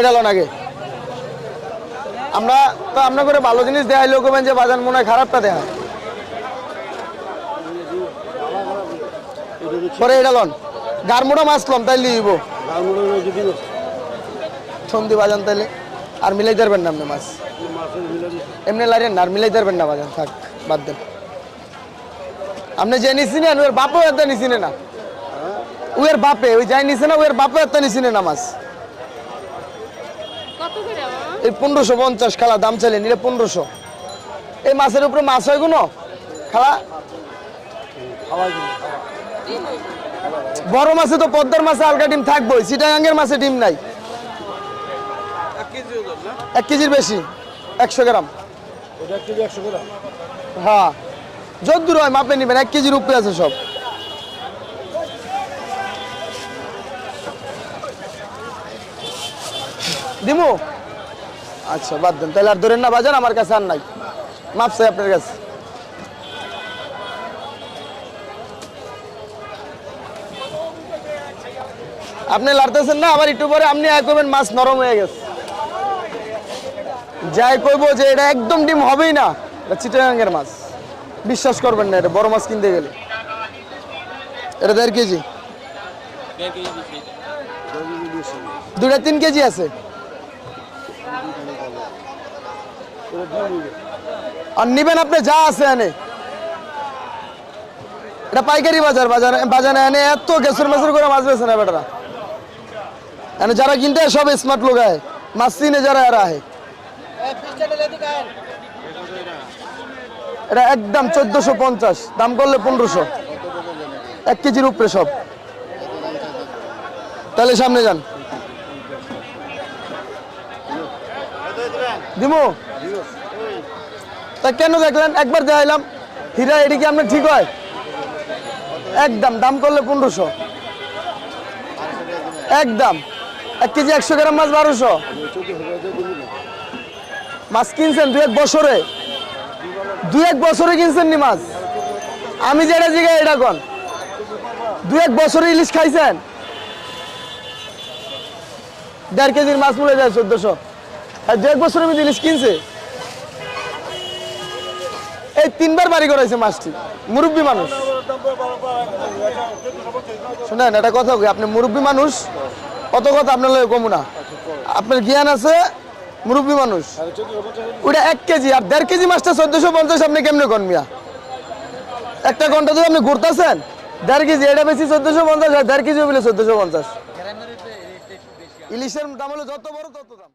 এটা লোন আমরা তো আপনার করে ভালো জিনিস দেখাই, লোক যে বাজার মনে হয় খারাপটা দেখা পরে এটা লন। গারমোড়া মাছ লম তাই লিব সন্ধি বাজান তাইলে। আর মিলাই পারবেন না আপনি মাছ। এমনি লাইরেন না, আর মিলাই পারবেন না বাজান, থাক, বাদ দেন। আপনি যে নিছিলেন ওর বাপও এত নিছিনে না। ওর বাপে, ওই যাই নিছে না, ওর বাপও এত নিছিনে না মাছ? এই পনেরোশো পঞ্চাশ খালা দাম চাইলে নিলে পনেরোশো। এই মাছের উপরে মাছ হয় কোনো? খালা? বড় মাছে তো পদ্মার মাছে আলগা ডিম থাকবোই চিটাগাঙ্গের মাছে ডিম নাই। এক কেজির বেশি একশো গ্রাম। হ্যাঁ। যত দূর হয় মাপে নিবেন এক কেজির উপরে আছে সব। দিমু? আচ্ছা বাদ দেন। তাহলে আর ধরেন না বাজার আমার কাছে আর নাই। মাপ চাই আপনার কাছে। আপনি লাড়তেছেন না, আবার একটু পরে আপনি আয় করবেন, মাছ নরম হয়ে গেছে। যাই কইবো যে এটা একদম ডিম হবেই না, এটা চিটাগাঙ্গের মাছ। বিশ্বাস করবেন না, এটা বড় মাছ কিনতে গেলে। এটা দেড় কেজি। দুটা তিন কেজি আছে। আর নিবেন আপনি যা আছে এনে। এটা পাইকারি বাজার বাজার, বাজারে এনে এত গেসুর মেসুর করে মাছ বেছে না বেটারা। এনে যারা কিনতে সব স্মার্ট লোক আয় মাছ চিনে যারা, এরা আহে। এটা একদম চোদ্দশো পঞ্চাশ, দাম করলে পনেরোশো। এক কেজির উপরে সব। তাহলে সামনে যান। দিমু? তা কেন দেখলেন? একবার দেখাইলাম। হীরা, এটি কি আপনার ঠিক হয়? একদম, দাম করলে পনেরোশো। একদম। এক কেজি একশো গ্রাম মাছ বারোশো। মাছ কিনছেন দু এক বছরে? দু এক বছরে কিনছেন নি মাছ? আমি যেটা জিগাই, এটা কন? দু এক বছরে ইলিশ খাইছেন? দেড় কেজির মাছ মরে যায় চোদ্দশো। আর দু এক বছরের মধ্যে ইলিশ কিনছে, এই তিনবার বাড়ি করাইছে মাছটি। মুরব্বী মানুষ। শুনেন এটা কথা আপনি মুরব্বী মানুষ, কত কথা আপনার লগে কমু না। আপনার জ্ঞান আছে, মুরব্বী মানুষ। ওটা এক কেজি, আর দেড় কেজি মাছটা চোদ্দশো পঞ্চাশ আপনি কেমনে কন মিয়া? একটা ঘণ্টা ধরে আপনি ঘুরতেছেন, দেড় কেজি, এটা বেশি চোদ্দশো পঞ্চাশ, আর দেড় কেজি বলে চোদ্দশো পঞ্চাশ। ইলিশের দাম হলো যত বড় তত দাম।